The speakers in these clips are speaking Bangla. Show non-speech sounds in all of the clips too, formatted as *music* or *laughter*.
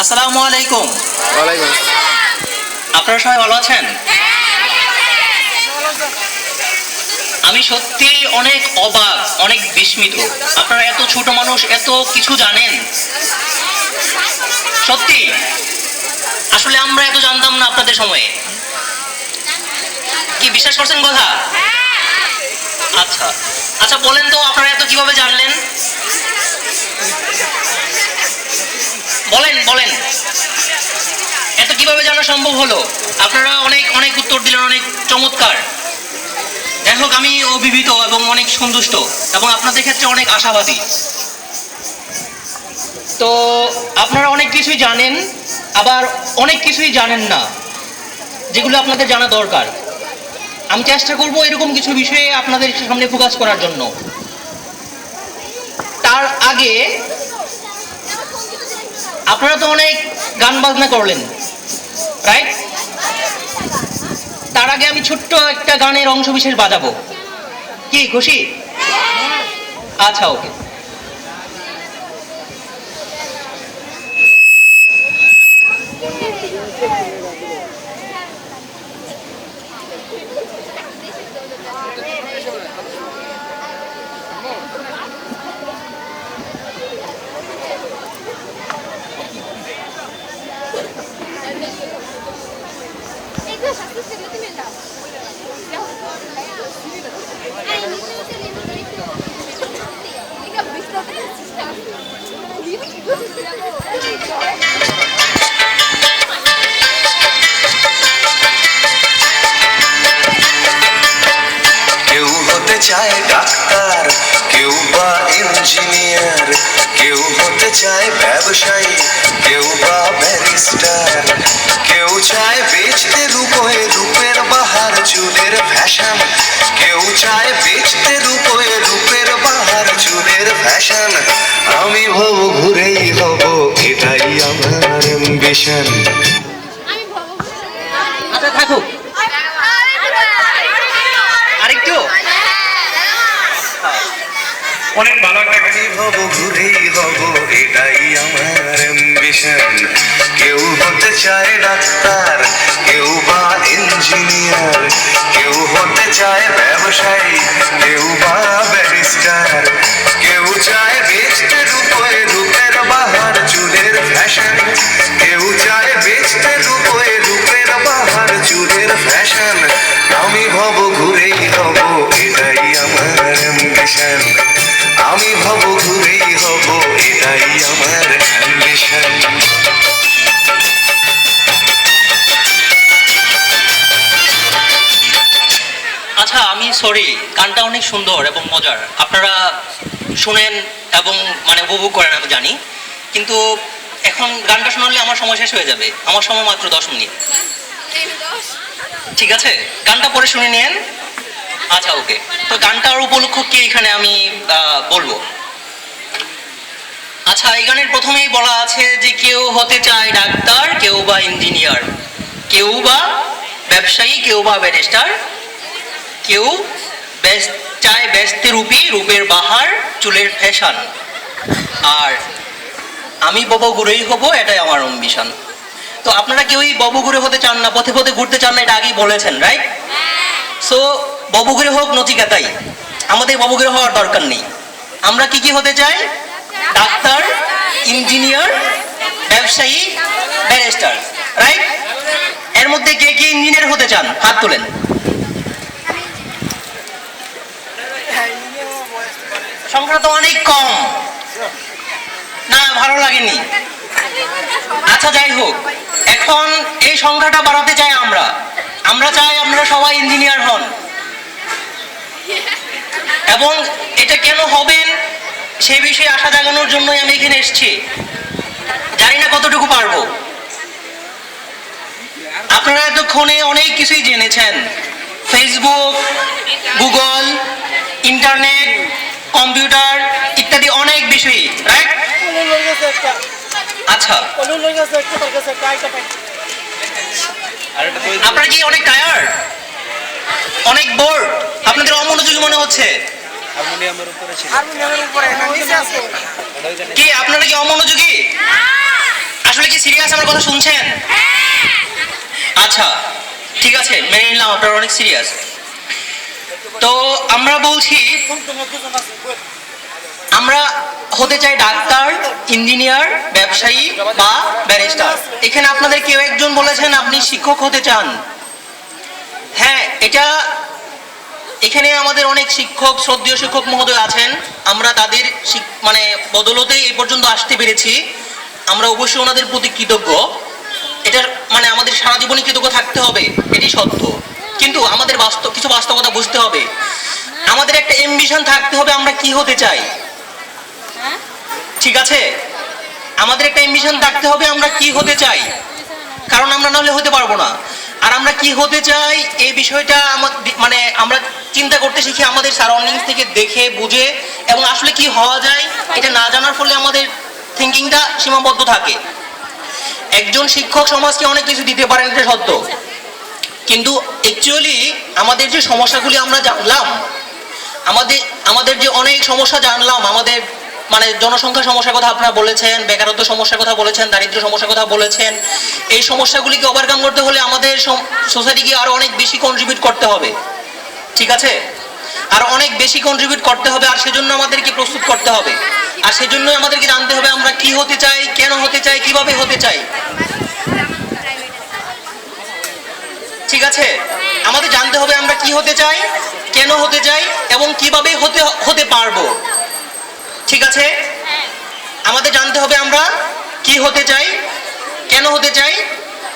আসসালামু আলাইকুম। ওয়ালাইকুম আপনারা সবাই ভালো আছেন? আমি সত্যি অনেক অবাক অনেক বিস্মিত। আপনারা এত ছোট মানুষ এত কিছু জানেন? সত্যি? আসলে আমরা এত জানতাম না আপনাদের সময়ে। কি বিশ্বাস করছেন কথা? আচ্ছা। আচ্ছা বলেন তো আপনারা এত কীভাবে জানলেন? বলেন বলেন। এত কীভাবে জানা সম্ভব হলো? আপনারা অনেক অনেক উত্তর দিলেন, অনেক চমৎকার। যাই হোক, আমি অভিভূত এবং অনেক সন্তুষ্ট এবং আপনাদের ক্ষেত্রে অনেক আশাবাদী। তো আপনারা অনেক কিছুই জানেন, আবার অনেক কিছুই জানেন না, যেগুলো আপনাদের জানা দরকার। আমি চেষ্টা করব এরকম কিছু বিষয়ে আপনাদের সামনে ফোকাস করার জন্য। তার আগে আপনারা তো অনেক গান বাজনা করলেন রাইট তার আগে আমি ছোট্ট একটা গানের অংশ বিশেষ বাজাবো। কি, খুশি? আচ্ছা ওকে। 이거 অ্যাম্বিশন আচ্ছা থাকুক আরেকটু? অনেক ভালো হব ঘুরেই হব এটাই আমার অ্যাম্বিশন কেউ হতে চায় ডাক্তার কেউ বা ইঞ্জিনিয়ার কেউ হতে চায় ব্যবসায়ী। অ্যাম্বিশন আমি ভব ঘুরেই হব এটাই আমার অ্যাম্বিশন আচ্ছা আমি সরি গানটা অনেক সুন্দর এবং মজার। আপনারা শুনেন এবং মানে উপভোগ করেন আমি জানি। কিন্তু এখন গানটা শোনালে আমার সময় শেষ হয়ে যাবে। আমার সময় মাত্র দশ মিনিট। ঠিক আছে? গানটা পরে শুনে নিয়েন। আচ্ছা ওকে। তো গানটার উপলক্ষ কি এখানে আমি বলব? আচ্ছা এই গানের প্রথমেই বলা আছে যে কেউ হতে চায় ডাক্তার কেউ বা ইঞ্জিনিয়ার কেউ বা ব্যবসায়ী কেউ বা ব্যারিস্টার কেউ চায় ব্যস্তে রূপী রূপের বাহার চুলের ফ্যাশন। আর আমি ববগুড়েই হব এটাই আমার অম্বিশন তো আপনারা কেউই ববগুড়ে হতে চান না পথে পথে ঘুরতে চান না এটা আগেই বলেছেন রাইট সো ববগুড়ে হোক নচিকাতাই আমাদের ববগুড়ে হওয়ার দরকার নেই। আমরা কি কি হতে চাই? ডাক্তার, ইঞ্জিনিয়ার, ব্যবসায়ী, ব্যারিস্টার, রাইট? এর মধ্যে কে কে ইঞ্জিনিয়ার হতে চান? হাত তোলেন। সংখ্যা তো অনেক কম। না, ভালো লাগেনি। আচ্ছা যাই হোক। এখন এই সংখ্যাটা বাড়াতে চাই আমরা। আমরা চাই আপনারা সবাই ইঞ্জিনিয়ার হন। *laughs* এবং এটা কেন হবেন সেই বিষয়ে আশা জাগানোর জন্যই আমি এখানে এসেছি। জানি না কতটুকু পারব। আপনারা এতক্ষণে অনেক কিছুই জেনেছেন। ফেসবুক গুগল ইন্টারনেট কম্পিউটার ইত্যাদি অনেক বিষয় আচ্ছা। আপনারা কি অনেক টায়ার্ড অনেক বোর্ড আপনাদের অমনোযোগী মনে হচ্ছে? আছে। কি? আপনারা কি অমনোযোগী? আসলে কি সিরিয়াস আমার কথা শুনছেন? আচ্ছা ঠিক আছে মেনে নিলাম আপনারা অনেক সিরিয়াস। তো আমরা বলছি আমরা হতে চাই ডাক্তার ইঞ্জিনিয়ার ব্যবসায়ী বা ব্যারিস্টার। এখানে আপনাদের কেউ একজন বলেছেন আপনি শিক্ষক হতে চান। হ্যাঁ এটা এখানে আমাদের অনেক শিক্ষক শ্রদ্ধীয় শিক্ষক মহোদয় আছেন। আমরা তাদের মানে বদলতে এই পর্যন্ত আসতে পেরেছি। আমরা অবশ্যই ওনাদের প্রতি কৃতজ্ঞ। এটা মানে আমাদের সারা জীবনই কৃতজ্ঞ থাকতে হবে এটি সত্য। কিন্তু আমাদের বাস্তব কিছু বাস্তবতা বুঝতে হবে। আমাদের একটা এমবিশন থাকতে হবে আমরা কি হতে চাই। ঠিক আছে? আমাদের একটা এমবিশন থাকতে হবে আমরা কি হতে চাই। কারণ আমরা নাহলে হতে পারব না। আর আমরা কি হতে চাই, এই বিষয়টা মানে আমরা চিন্তা করতে শিখি আমাদের সারাউন্ডিংস থেকে দেখে, বুঝে এবং আসলে কি হওয়া যায়, এটা না জানার ফলে আমাদের থিঙ্কিংটা সীমাবদ্ধ থাকে। একজন শিক্ষক সমাজকে অনেক কিছু দিতে পারেন, এটা সত্য। কিন্তু অ্যাকচুয়ালি আমাদের যে সমস্যাগুলি আমরা জানলাম, আমাদের আমাদের যে অনেক সমস্যা জানলাম, আমাদের মানে জনসংখ্যা সমস্যার কথা আপনারা বলেছেন, বেকারত্ব সমস্যার কথা বলেছেন দারিদ্র সমস্যার কথা বলেছেন, এই সমস্যাগুলিকে ওভারকাম করতে হলে আমাদের সোসাইটিকে আরও অনেক বেশি কন্ট্রিবিউট করতে হবে। ঠিক আছে? আর অনেক বেশি কন্ট্রিবিউট করতে হবে আর সেজন্য আমাদেরকে প্রস্তুত করতে হবে। আর সেজন্য আমাদেরকে জানতে হবে আমরা কি হতে চাই, কেন হতে চাই, কীভাবে হতে চাই। ঠিক আছে? আমাদের জানতে হবে আমরা কি হতে চাই, কেন হতে চাই, এবং কীভাবে হতে হতে পারব। ঠিক আছে? আমাদের জানতে হবে আমরা কি হতে চাই, কেন হতে চাই,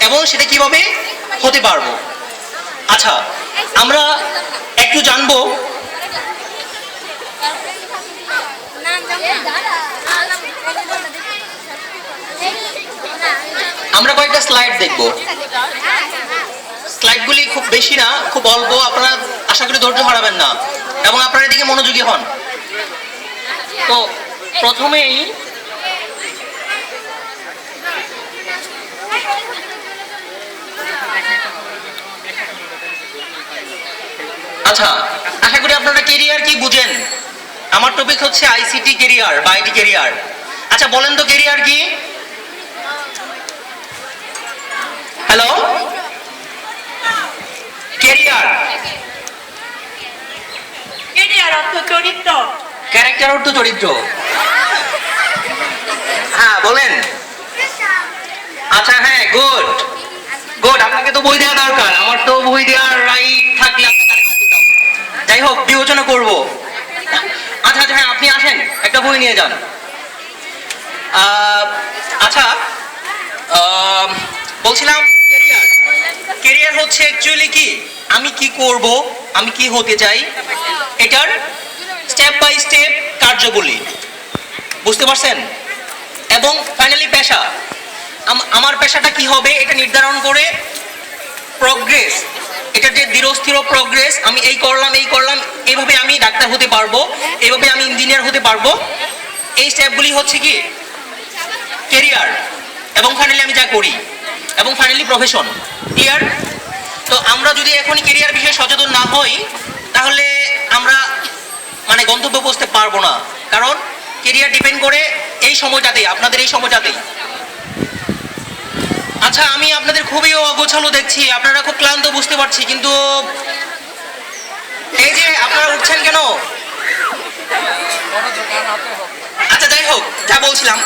এবং সেটা কীভাবে হতে পারব। আচ্ছা আমরা একটু জানব। আমরা কয়েকটা স্লাইড দেখব। স্লাইডগুলি খুব বেশি না, খুব অল্প, আপনারা আশা করি ধৈর্য হারাবেন না, এবং আপনারা এদিকে মনোযোগী হন। তো প্রথমেই আচ্ছা আশা করি আপনারা কেরিয়ার কি বুঝেন? আমার টপিক হচ্ছে আইসিটি কেরিয়ার বা আইটি কেরিয়ার আচ্ছা বলেন তো কেরিয়ার কি? হ্যালো কেরিয়ার কেরিয়ার অর্থ চরিত্র। ক্যারেক্টার অর্থ চরিত্র। হ্যাঁ বলেন। আচ্ছা হ্যাঁ গুড গুড আপনাকে তো বই দেওয়া দরকার। আমার তো বই দেওয়ার রাইট থাকলে। যাই হোক, বিবেচনা করব। আচ্ছা আচ্ছা হ্যাঁ আপনি আসেন। একটা বই নিয়ে যান। আচ্ছা বলছিলাম কেরিয়ার হচ্ছে অ্যাকচুয়ালি কি? আমি কি করব? আমি কি হতে চাই? এটার স্টেপ বাই স্টেপ কার্যগুলি। বুঝতে পারছেন? এবং ফাইনালি পেশা। আম- আমার পেশাটা কি হবে এটা নির্ধারণ করে প্রগ্রেস এটা যে দৃঢ়স্থির প্রগ্রেস আমি এই করলাম এই করলাম এইভাবে আমি ডাক্তার হতে পারব এইভাবে আমি ইঞ্জিনিয়ার হতে পারব। এই স্টেপগুলি হচ্ছে কি? কেরিয়ার এবং ফাইনালি আমি যা করি, এবং ফাইনালি প্রফেশন ক্লিয়ার তো আমরা যদি এখনই কেরিয়ার বিষয়ে সচেতন না হই, তাহলে আমরা মানে গন্তব্য পৌঁছতে পারব না। কারণ কেরিয়ার ডিপেন্ড করে এই সময়টাতেই, আপনাদের এই সময়টাতেই। আচ্ছা আমি আপনাদের খুবই অগোছালো দেখছি, আপনারা খুব ক্লান্ত বুঝতে পারছি, কিন্তু এই যে আপনারা উঠছেন কেন? আচ্ছা যাই হোক, যা বলছিলাম।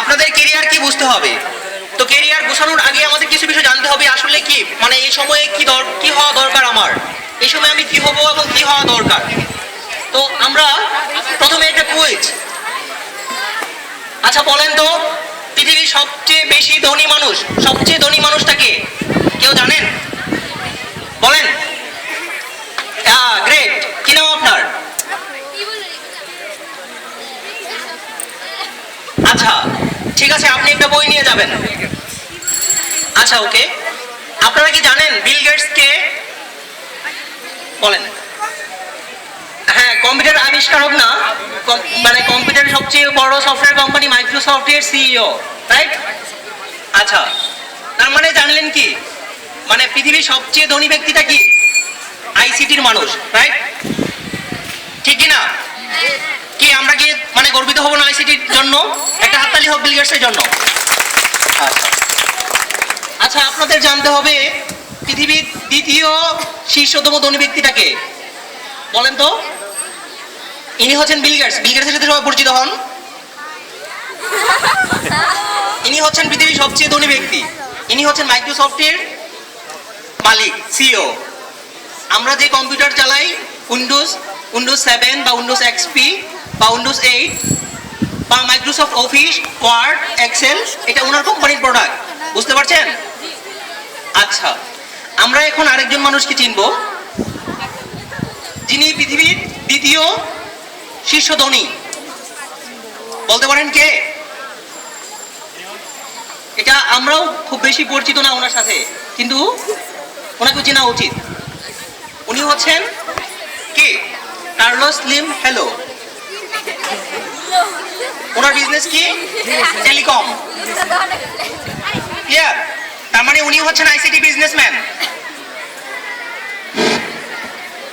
আপনাদের কেরিয়ার কি বুঝতে হবে? তো কেরিয়ার গোছানোর আগে আমাদের কিছু বিষয় জানতে হবে, আসলে কি? মানে এই সময়ে কি দর, কি হওয়া দরকার আমার? এই সময় আমি কি হব এবং কি হওয়া দরকার? তো আমরা প্রথমে একটা কুইজ আচ্ছা বলেন তো, পৃথিবীর সবচেয়ে বেশি ধনী মানুষ, সবচেয়ে ধনী মানুষটাকে কেউ জানেন? বলেন। গ্রেট কি নাম আপনার? আচ্ছা ঠিক আছে, আপনি একটা বই নিয়ে যাবেন। আচ্ছা ওকে। আপনারা কি জানেন বিল গেটস কে? বলেন। হ্যাঁ কম্পিউটার আবিষ্কারক না মানে কম্পিউটার সবচেয়ে বড় সফটওয়্যার কোম্পানি মাইক্রোসফটের সিইও রাইট আচ্ছা তার মানে জানলেন কি? মানে পৃথিবীর সবচেয়ে ধনী ব্যক্তিটা কি? আইসিটির মানুষ রাইট ঠিক কি না? কি, আমরা কি মানে গর্বিত হব না আইসিটির জন্য। একটা হাততালি হোক বিলগেটসের জন্য। আচ্ছা আপনাদের জানতে হবে পৃথিবীর দ্বিতীয় শীর্ষতম ধনী ব্যক্তিটাকে। বলেন তো। ইনি হচ্ছেন বিল গেটস। বিল গেটসের সাথে সবাই পরিচিত হন। ইনি হচ্ছেন পৃথিবীর সবচেয়ে ধনী ব্যক্তি। ইনি হচ্ছেন মাইক্রোসফটের মালিক সিও আমরা যে কম্পিউটার চালাই উইন্ডোজ উইন্ডোজ সেভেন বা উইন্ডোজ এক্সপি বা এইট বা মাইক্রোসফট অফিস ওয়ার্ড এক্সেল এটা ওনার কোম্পানির প্রোডাক্ট বুঝতে পারছেন? আচ্ছা আমরা এখন আরেকজন মানুষকে চিনব, যিনি পৃথিবীর দ্বিতীয় শীর্ষ ধনী। বলতে পারেন কে? এটা আমরাও খুব বেশি পরিচিত না ওনার সাথে, কিন্তু ওনাকে চেনা উচিত। উনি হচ্ছেন কে? কার্লোস লিম হ্যালো ওনার বিজনেস কি? টেলিকম ক্লিয়ার তার মানে উনি হচ্ছেন আইসিটি বিজনেসম্যান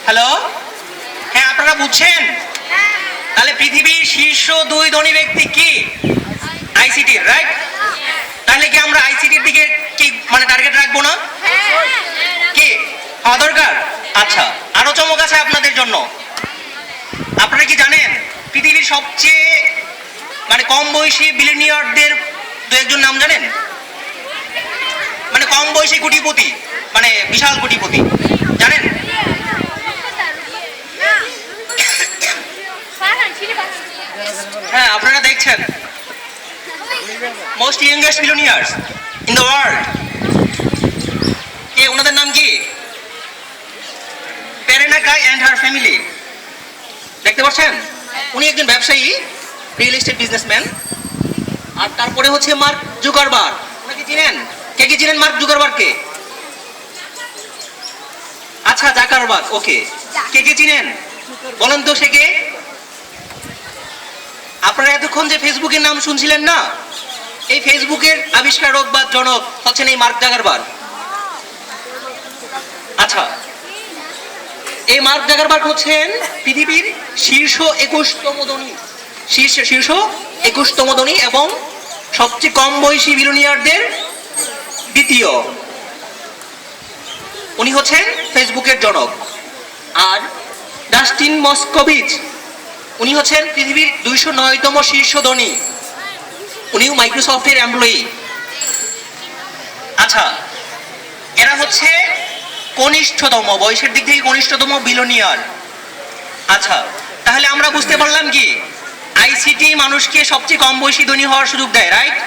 হ্যালো হ্যাঁ আপনারা বুঝছেন? তাহলে পৃথিবীর শীর্ষ দুই ধনী ব্যক্তি কি? আইসিটির রাইট তাহলে কি আমরা আইসিটির দিকে কি মানে টার্গেট রাখব না? কি? হওয়া দরকার? আচ্ছা আরও চমক আছে আপনাদের জন্য। আপনারা কি জানেন? পৃথিবীর সবচেয়ে মানে কম বয়সী বিলিনিয়ারদের দু একজন নাম জানেন? মানে কম বয়সী কোটিপতি মানে বিশাল কোটিপতি, জানেন? হ্যাঁ আপনারা দেখছেন। Most youngest billionaires in the world কে, ওনাদের নাম কি? পেরেনা কাই অ্যান্ড হার ফ্যামিলি দেখতে পাচ্ছেন? উনি একজন ব্যবসায়ী। রিয়েল এস্টেট বিজনেসম্যান আর তারপরে হচ্ছে মার্ক জুকারবার ওনাকে চিনেন? কে কি চিনেন মার্ক জুকারবারকে আচ্ছা জাকারবাগ ওকে কে কে চিনেন? বলেন তো সে কে। আপনারা এতক্ষণ যে ফেসবুকের নাম শুনছিলেন না, এই ফেসবুকের আবিষ্কারক বা জনক হচ্ছেন এই মার্ক জাগারবার আচ্ছা এই মার্ক জাগারবার্গ হচ্ছেন পৃথিবীর শীর্ষ একুশতম ধনী। শীর্ষ শীর্ষ একুশতম ধনী এবং সবচেয়ে কম বয়সী বিলিয়নিয়ারদের দ্বিতীয়। উনি হচ্ছেন ফেসবুকের জনক। আর ডাস্টিন মস্কোভিচ, উনি হচ্ছেন পৃথিবীর দুইশো নয়তম শীর্ষ ধনী। উনিও মাইক্রোসফটের এমপ্লয়ি আচ্ছা এরা হচ্ছে কনিষ্ঠতম, বয়সের দিক থেকে কনিষ্ঠতম বিলোনিয়ার আচ্ছা তাহলে আমরা বুঝতে পারলাম কি? আইসিটি মানুষকে সবচেয়ে কম বয়সী ধনী হওয়ার সুযোগ দেয় রাইট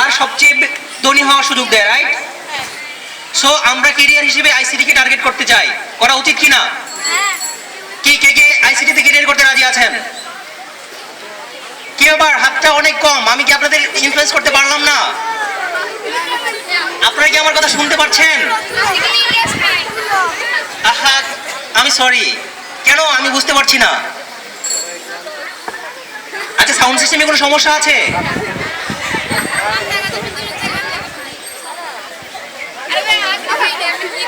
আর সবচেয়ে ধনী হওয়ার সুযোগ দেয় রাইট সো আমরা কেরিয়ার হিসেবে আইসিটি কে টার্গেট করতে চাই। করা উচিত কি না কি কে কে আইসিটি তে কেরিয়ার করতে রাজি আছেন? কি আবার হাতটা অনেক কম, আমি কি আপনাদের ইনফ্লুয়েন্স করতে পারলাম না? আপনারা কি আমার কথা শুনতে পাচ্ছেন আহা, আমি সরি কেন? আমি বুঝতে পারছি না। সাউন্ড সিস্টেমে কোনো সমস্যা আছে?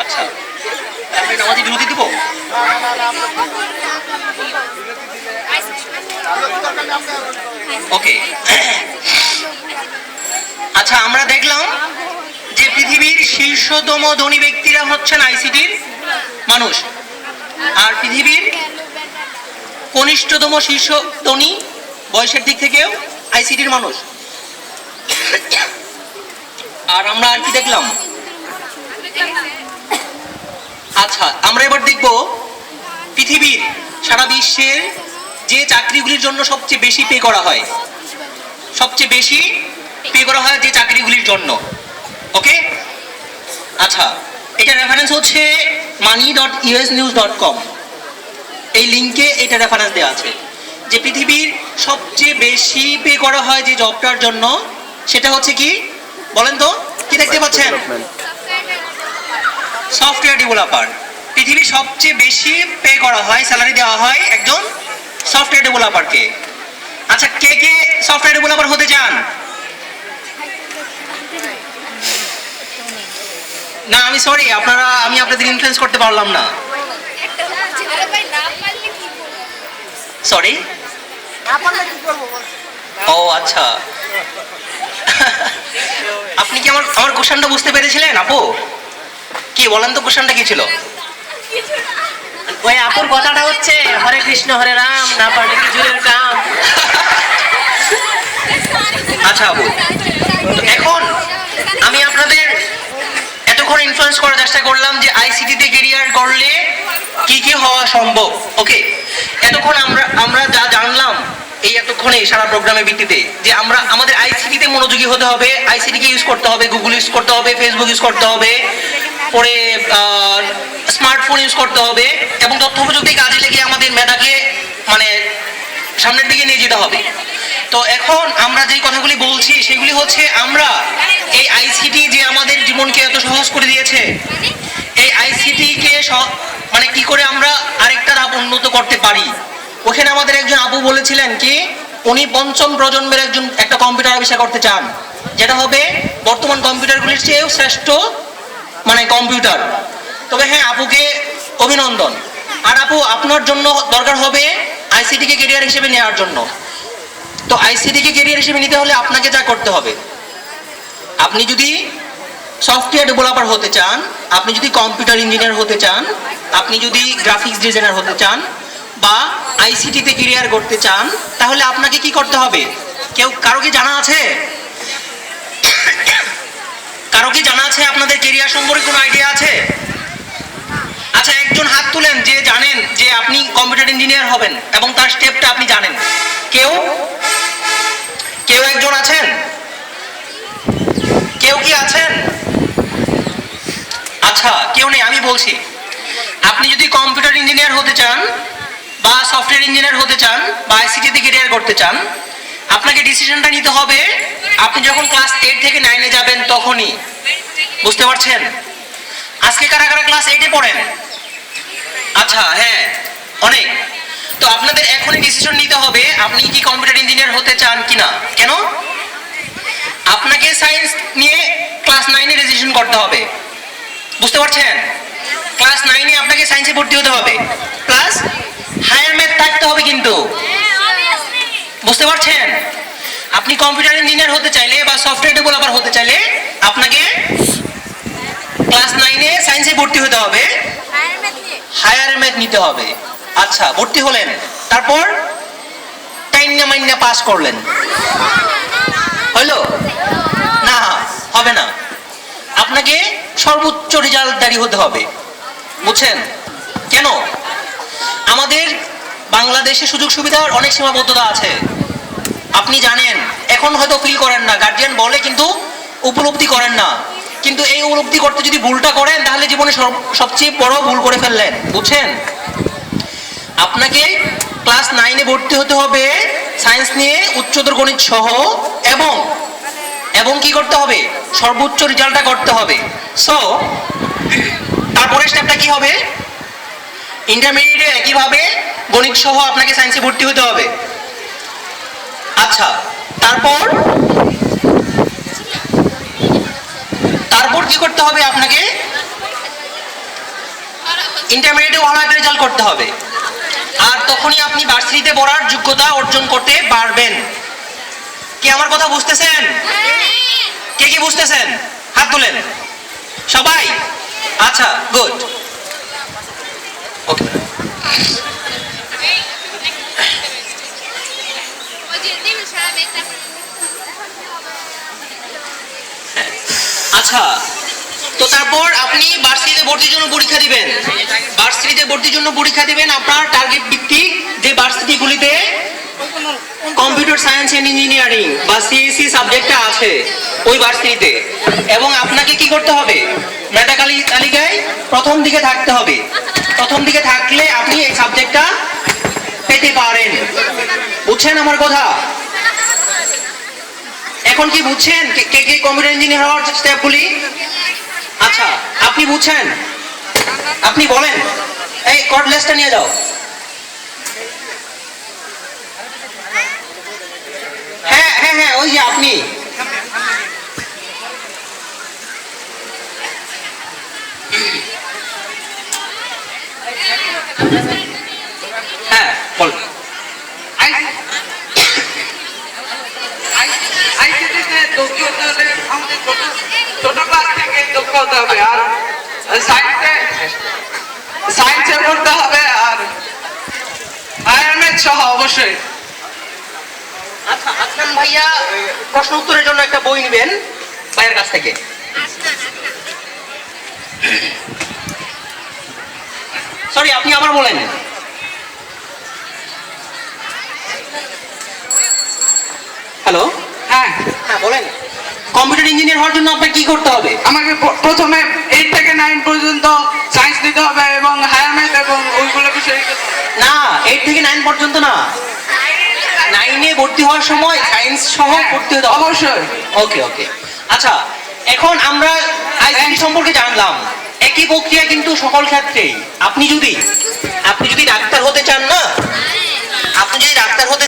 আচ্ছা। ওকে। আচ্ছা আমরা দেখলাম যে পৃথিবীর শীর্ষতম ধনী ব্যক্তিরা হচ্ছেন আইসিটির মানুষ। আর পৃথিবীর কনিষ্ঠতম শীর্ষ ধনী বয়সের দিক থেকেও আইসিটির মানুষ। আর আমরা আর কি দেখলাম? আচ্ছা আমরা এবার দেখব পৃথিবীর সারা বিশ্বের যে চাকরিগুলির জন্য সবচেয়ে বেশি পে করা হয়। সবচেয়ে বেশি পে করা হয় যে চাকরিগুলির জন্য। ওকে আচ্ছা এটা রেফারেন্স হচ্ছে money dot US news dot com এই লিঙ্কে এটা রেফারেন্স দেওয়া আছে। যে পৃথিবীর সবচেয়ে বেশি পে করা হয় যে জবটার জন্য সেটা হচ্ছে কি? বলেন তো কি দেখতে পাচ্ছেন? সফটওয়্যার ডেভেলপার পৃথিবীর সবচেয়ে বেশি পে করা হয় স্যালারি দেওয়া হয় একজন সফটওয়্যার ডেভেলপারকে আচ্ছা কে কে সফটওয়্যার ডেভেলপার হতে চান? না আমি সরি আপনারা আমি আপনাদের ইনফ্লুয়েন্স করতে পারলাম না। সরি ও আচ্ছা। আপনি কি আমার আমার কোশ্চেনটা বুঝতে পেরেছিলেন আপু? কি বলেন তো কোশ্চেনটা কি ছিল? ওই আপুর কথাটা হচ্ছে হরে কৃষ্ণ হরে রাম না পারলে কি জুড়ে কাম? আচ্ছা আপু। এখন আমি আপনাদের এতক্ষণ ইনফ্লুয়েন্স করার চেষ্টা করলাম যে আইসিটিতে কেরিয়ার করলে কি কি হওয়া সম্ভব? ওকে এতক্ষণ আমরা আমরা যা জানলাম এই এতক্ষণে সারা প্রোগ্রামের ভিত্তিতে যে আমরা, আমাদের আইসিটিতে মনোযোগী হতে হবে আইসিটিকে ইউজ করতে হবে গুগল ইউজ করতে হবে ফেসবুক ইউজ করতে হবে, পরে স্মার্টফোন ইউজ করতে হবে এবং তথ্য প্রযুক্তি কাজে লেগে আমাদের মেধাকে মানে সামনের দিকে নিয়ে যেতে হবে। তো এখন আমরা যেই কথাগুলি বলছি, সেগুলি হচ্ছে আমরা এই আইসিটি যে আমাদের জীবনকে এত সহজ করে দিয়েছে, এই আইসিটি কে মানে কি করে আমরা আরেকটা ধাপ উন্নত করতে পারি? ওখানে আমাদের একজন আপু বলেছিলেন কি, উনি পঞ্চম প্রজন্মের একজন, একটা কম্পিউটার আবিষ্কার করতে চান, যেটা হবে বর্তমান কম্পিউটারগুলির চেয়েও শ্রেষ্ঠ মানে কম্পিউটার। তবে হ্যাঁ আপুকে অভিনন্দন। আর আপু, আপনার জন্য দরকার হবে আইসিটিকে কেরিয়ার হিসেবে নেওয়ার জন্য। তো আইসিটিকে কেরিয়ার হিসেবে নিতে হলে আপনাকে যা করতে হবে। আপনি যদি সফটওয়্যার ডেভেলপার হতে চান, আপনি যদি কম্পিউটার ইঞ্জিনিয়ার হতে চান, আপনি যদি গ্রাফিক্স ডিজাইনার হতে চান বা আইসিটিতে কেরিয়ার করতে চান, তাহলে আপনাকে কি করতে হবে? কেউ, কারও কি জানা আছে? কারও কি জানা আছে আপনাদের কেরিয়ার সম্পর্কে কোনো আইডিয়া আছে? আচ্ছা একজন হাত তুলেন যে জানেন যে আপনি কম্পিউটার ইঞ্জিনিয়ার হবেন এবং তার স্টেপটা আপনি জানেন। কেউ? কেউ একজন আছেন? কেউ কি আছেন? আচ্ছা কেউ নেই, আমি বলছি। আপনি যদি কম্পিউটার ইঞ্জিনিয়ার হতে চান বা সফটওয়্যার ইঞ্জিনিয়ার হতে চান বা আইসিটিতে কেরিয়ার করতে চান, আপনাকে ডিসিশনটা নিতে হবে, আপনি যখন ক্লাস এইট থেকে নাইনে যাবেন তখনই। বুঝতে পারছেন? আজকে কারা কারা ক্লাস এইটে পড়েন? আচ্ছা হ্যাঁ অনেক। তো আপনাদের এখনই ডিসিশন নিতে হবে, আপনি কি কম্পিউটার ইঞ্জিনিয়ার হতে চান কিনা? কেন? আপনাকে সায়েন্স নিয়ে ক্লাস নাইনে রেজিস্ট্রেশন করতে হবে। বুঝতে পারছেন? ক্লাস নাইনে আপনাকে সায়েন্সে ভর্তি হতে হবে। প্লাস হায়ার ম্যাথ থাকতে হবে কিন্তু। বুঝতে পারছেন? আপনি কম্পিউটার ইঞ্জিনিয়ার হতে চাইলে বা সফটওয়্যার ডেভেলপার হতে চাইলে আপনাকে ক্লাস নাইনে সায়েন্সে ভর্তি হতে হবে। হায়ার ম্যাথ নিতে হবে। আচ্ছা ভর্তি হলেন। তারপর টাইন্না মাইন্না পাস করলেন। হলো? না হবে না। আপনাকে সর্বোচ্চ রেজাল্টদারি হতে হবে। বুঝছেন? কেন? আমাদের বাংলাদেশে সুযোগ সুবিধার অনেক সীমাবদ্ধতা আছে। আপনি জানেন এখন হয়তো ফিল করেন না। গার্জিয়ান বলে কিন্তু উপলব্ধি করেন না। কিন্তু এই উপলব্ধি করতে যদি ভুলটা করেন, তাহলে জীবনে সব- সবচেয়ে বড় ভুল করে ফেললেন। বুঝছেন? আপনাকে ক্লাস নাইনে ভর্তি হতে হবে, সায়েন্স নিয়ে উচ্চতর গণিত সহ, এবং এবং কি করতে হবে? সর্বোচ্চ রেজাল্টটা করতে হবে। সো তারপরের স্টেপটা কি হবে? ইন্টারমিডিয়েটে একইভাবে গণিত সহ আপনাকে সায়েন্সে ভর্তি হতে হবে। আচ্ছা তারপর তারপর কি করতে হবে আপনাকে? ইন্টারমিডিয়েটে ভালো একটা রেজাল্ট করতে হবে। আর তখনই আপনি ভার্সিটিতে পড়ার যোগ্যতা অর্জন করতে পারবেন। কি আমার কথা বুঝতেছেন? কে কি বুঝতেছেন? হাত তুলেন। সবাই? আচ্ছা গুড ওকে আচ্ছা। তো তারপর আপনি ভার্সিটিতে ভর্তির জন্য পরীক্ষা দিবেন। ভার্সিটিতে ভর্তির জন্য পরীক্ষা দিবেন আপনার টার্গেট ভিত্তিক যে ভার্সিটিগুলিতে কম্পিউটার সায়েন্স এন্ড ইঞ্জিনিয়ারিং বা সিএসসি সাবজেক্টটা আছে ওই ভার্সিটিতে এবং আপনাকে কি করতে হবে? মেধাকালী তালিকায় প্রথম দিকে থাকতে হবে। প্রথম দিকে থাকলে আপনি এই সাবজেক্টটা পেতে পারেন। বুঝছেন আমার কথা? এখন কি বুঝছেন? কে- কে কম্পিউটার ইঞ্জিনিয়ার হওয়ার স্টেপগুলি আচ্ছা আপনি বুঝছেন আপনি বলেন এই কর্ডলেসটা নিয়ে যাও হ্যাঁ হ্যাঁ হ্যাঁ ওই যে আপনি হ্যাঁ বল আই আই আই আমাদের ছোট অবশ্যই আচ্ছা ভাইয়া প্রশ্ন উত্তরের জন্য একটা বই নেবেন ভাইয়ের কাছ থেকে সরি আপনি আবার বলেন হ্যালো হ্যাঁ হ্যাঁ বলেন কম্পিউটার ইঞ্জিনিয়ার হওয়ার জন্য আপনাকে কি করতে হবে? আমাকে প্রথমে এইট থেকে নাইন পর্যন্ত সায়েন্স নিতে হবে এবং হায়ার ম্যাথ এবং ওইগুলো বিষয়ে না এইট থেকে নাইন পর্যন্ত না। নাইনে ভর্তি হওয়ার সময় সায়েন্স সহ ভর্তি হতে হবে। অবশ্যই। ওকে ওকে আচ্ছা এখন আমরা আইসিটি সম্পর্কে জানলাম। একই প্রক্রিয়া কিন্তু সকল ক্ষেত্রেই। আপনি যদি আপনি যদি ডাক্তার হতে চান না আপনি যদি ডাক্তার হতে